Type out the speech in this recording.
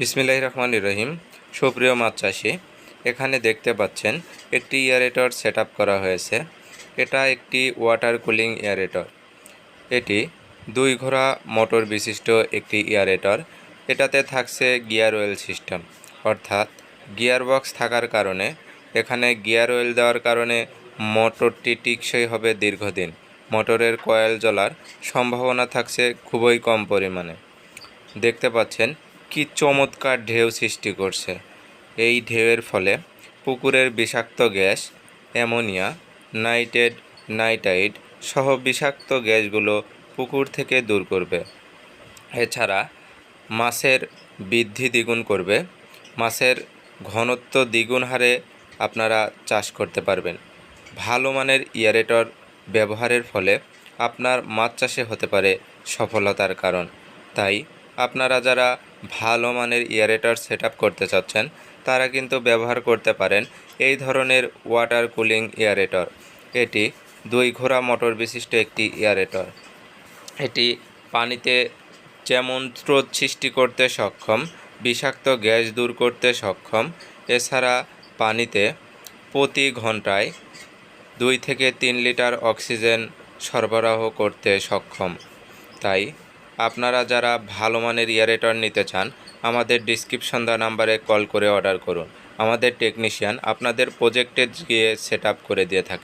বিসমিল্লাহ রহমান রহিম। সুপ্রিয় মাছ চাষি, এখানে দেখতে পাচ্ছেন একটি এয়ারেটর সেট করা হয়েছে। এটা একটি ওয়াটার কুলিং এয়ারেটর। এটি দুই ঘোড়া মোটর বিশিষ্ট একটি এয়ারেটর। এটাতে থাকছে গিয়ার অয়েল সিস্টেম। অর্থাৎ গিয়ার বক্স থাকার কারণে এখানে গিয়ার অয়েল দেওয়ার কারণে মোটরটি টিকসই হবে দীর্ঘদিন। মোটরের কয়েল জ্বলার সম্ভাবনা থাকছে খুবই কম পরিমাণে। দেখতে পাচ্ছেন কি চমৎকার ঢেউ সৃষ্টি করছে। এই ঢেউয়ের ফলে পুকুরের বিষাক্ত গ্যাস, অ্যামোনিয়া নাইট্রেট নাইটাইড সহ বিষাক্ত গ্যাসগুলো পুকুর থেকে দূর করবে। এছাড়া মাছের বৃদ্ধি দ্বিগুণ করবে। মাছের ঘনত্ব দ্বিগুণ হারে আপনারা চাষ করতে পারবেন। ভালো মানের ইয়ারেটর ব্যবহারের ফলে আপনার মাছ চাষে হতে পারে সফলতার কারণ। তাই আপনারা যারা ভালো মানের ইয়ারেটর সেট করতে চাচ্ছেন, তারা কিন্তু ব্যবহার করতে পারেন এই ধরনের ওয়াটার কুলিং ইয়ারেটর এটি দুই ঘোড়া মোটর বিশিষ্ট একটি ইয়ারেটর এটি পানিতে যেমন স্রোত সৃষ্টি করতে সক্ষম, বিষাক্ত গ্যাস দূর করতে সক্ষম, এছাড়া পানিতে প্রতি ঘন্টায় দুই থেকে তিন লিটার অক্সিজেন সরবরাহ করতে সক্ষম। তাই আপনারা যারা ভালো মানের ইয়ারেটর নিতে চান, আমাদের ডিসক্রিপশন দেওয়া নাম্বারে কল করে অর্ডার করুন। আমাদের টেকনিশিয়ান আপনাদের প্রজেক্টে গিয়ে সেট করে দিয়ে থাকে।